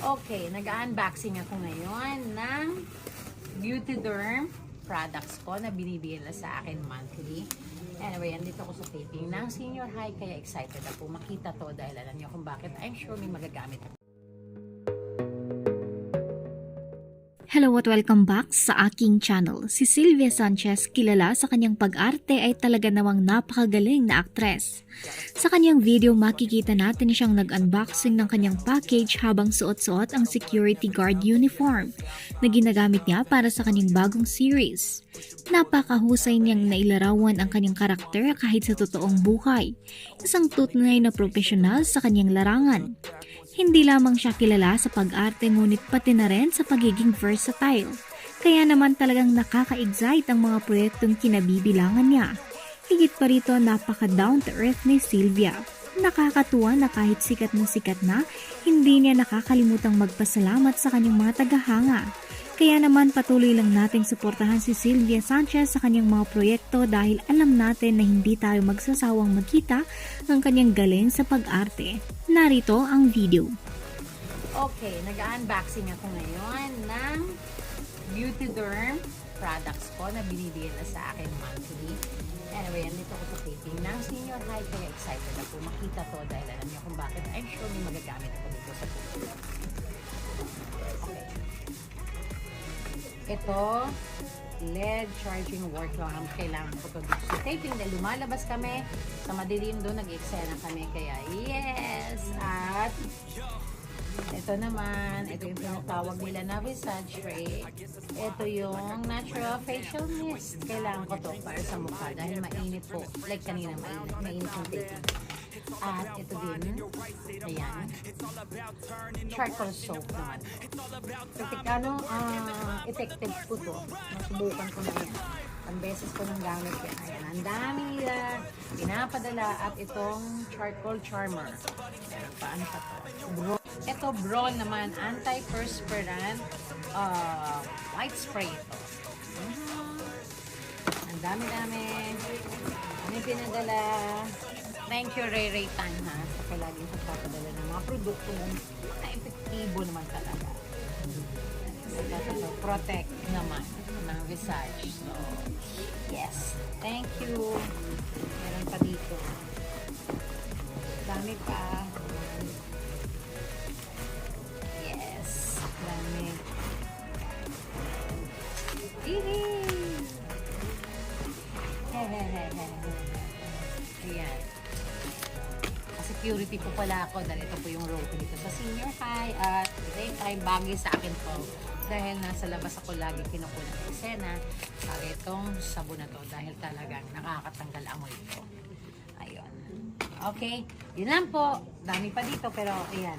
Okay, nag-unboxing ako ngayon ng Beauty Derm products ko na binibigyan na sa akin monthly. Anyway, andito ako sa taping ng senior high kaya excited ako makita to dahil alam niyo kung bakit I'm sure may magagamit ako. Hello at welcome back sa aking channel. Si Sylvia Sanchez, kilala sa kanyang pag-arte ay talaga namang napakagaling na aktres. Sa kanyang video makikita natin siyang nag-unboxing ng kanyang package habang suot-suot ang security guard uniform na ginagamit niya para sa kanyang bagong series. Napakahusay niyang nailarawan ang kanyang karakter kahit sa totoong buhay. Isang tunay na profesional sa kanyang larangan. Hindi lamang siya kilala sa pag-arte ngunit pati na rin sa pagiging versatile. Kaya naman talagang nakaka-excite ang mga proyektong kinabibilangan niya. Higit pa rito napaka-down to earth ni Sylvia. Nakakatuwa na kahit sikat na sikat na, hindi niya nakakalimutang magpasalamat sa kanyang mga tagahanga. Kaya naman patuloy lang nating suportahan si Sylvia Sanchez sa kanyang mga proyekto dahil alam natin na hindi tayo magsasawang magkita ng kanyang galing sa pag-arte. Narito ang video. Okay, nag-unboxing ako ngayon ng Beauty Derm products ko na binibigyan na sa akin monthly. Anyway, andito ako sa taping ng senior high kaya excited ako makita to dahil alam niyo kung bakit I'm sure may magagamit ako dito sa taping. Ito, LED charging work ang kailangan ko to dito taping dahil lumalabas kami sa madilim doon nag-eksena kami kaya yes at ito naman, ito yung tinatawag nila na Visage Ray. Ito yung natural facial mist. Kailangan ko to para sa mukha dahil mainit po. Like kanina, mainit, mainit yung taking. At ito din, ayan, charcoal soap naman. Kasi ano, ah, effective po to. Nasubukan ko na yan. Ang beses ko nang gamit yan. Ayan, ang dami nila pinapadala at itong charcoal charmer. Ayan, paano pa to? Bro ito brawl naman, anti-perspirant uh, white spray ito. Ang dami-dami. Ano yung pinadala? Thank you, Ray Ray Tan, ha? Sa palaging pagpapadala ng mga produkto na epektibo naman talaga. Ito, protect naman ng Visage. So, yes. Thank you. Security po pala ako dahil ito po yung role dito sa senior high at the same time bagay sa akin to dahil nasa labas ako lagi kinukunan ng eksena bagay itong sabon na to dahil talagang nakakatanggal amoy ko. Ayun. Okay. Yun lang po. Dami pa dito pero ayan.